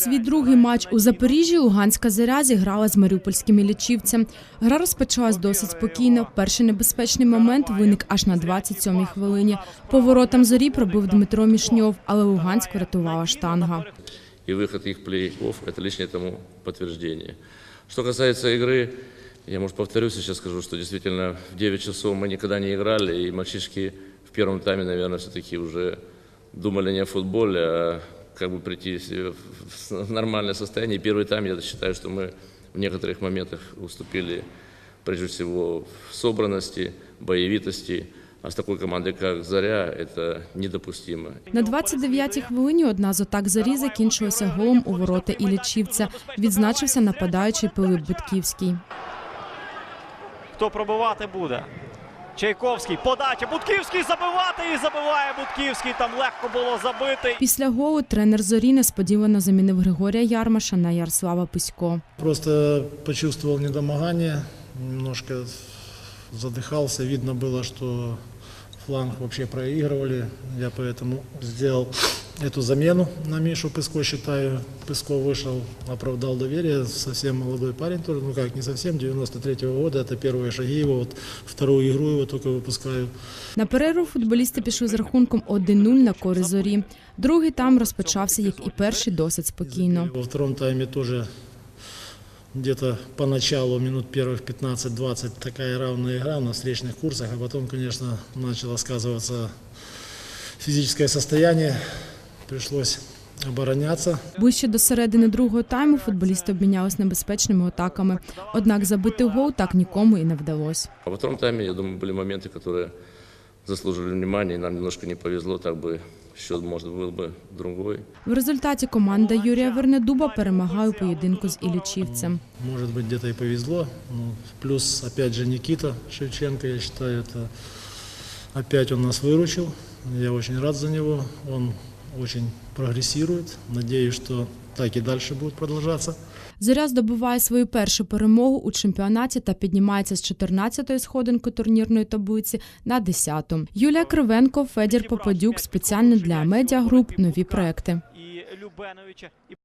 Свій другий матч у Запоріжжі Луганська зоря зіграла з маріупольським лічівцем. Гра розпочалась досить спокійно. Перший небезпечний момент виник аж на 27-й хвилині. Поворотом зорі пробив Дмитро Мішньов, але Луганськ врятувала штанга. и выход их в плей-офф – это лишнее тому подтверждение. Что касается игры, я, может, повторюсь, сейчас скажу, что действительно в 9 часов мы никогда не играли, и мальчишки в первом тайме, наверное, все-таки уже думали не о футболе, а как бы прийти в в нормальное состояние. И первый тайм, я считаю, что мы в некоторых моментах уступили, прежде всего, в собранности, боевитости, а с такой командой, как «Заря», это недопустимо. На 29-й хвилині одна з атак зорі закінчилася голом у ворота Іллічівця. Відзначився нападаючий Пилип Бутківський. Хто пробивати буде? Чайковський, подача, Будківський забивати і забиває Будківський. Там легко було забити. Після голу тренер зорі несподівано замінив Григорія Ярмаша на Ярослава Писько. Просто почувствовал недомогание, немножко задыхался. Видно было, что фланг вообще проигрывали. Я поэтому сделал эту замену на Мишу Пыско, считаю. Пыско вышел, оправдал доверие. Совсем молодой парень тоже, ну как, не совсем, 93-го года. Это первые шаги его. Вот вторую игру его только выпускаю. На перерву футболісти пішли з рахунком 1-0 на користь зорі. Другий тайм розпочався, як і перший, досить спокійно. Во втором тайме тоже где-то поначалу, минут первых 15-20, такая равная игра на встречных курсах, а потом, конечно, начало сказываться физическое состояние, пришлось обороняться. Ближче до середини другого тайму футболісти обмінялись небезпечними атаками. Однак забити гол так нікому і не вдалося. А во втором тайме, я думаю, были моменты, которые заслужили внимания, и нам немножко не повезло, так бы счет, может, был бы другой. В результаті команда Юрія Вернедуба перемагає у поєдинку з Іллічівцем. Может быть, где-то и повезло. Ну, плюс, опять же, Никита Шевченко, я считаю, это опять он нас выручил. Я очень рад за него. Он очень прогрессирует. Надеюсь, что так и дальше будет продолжаться. Зоря здобуває свою першу перемогу у чемпіонаті та піднімається з 14-ї сходинки турнірної таблиці на 10-ту. Юлія Кривенко, Федір Попадюк спеціально для Медіагруп нові проекти. І Любеновича. І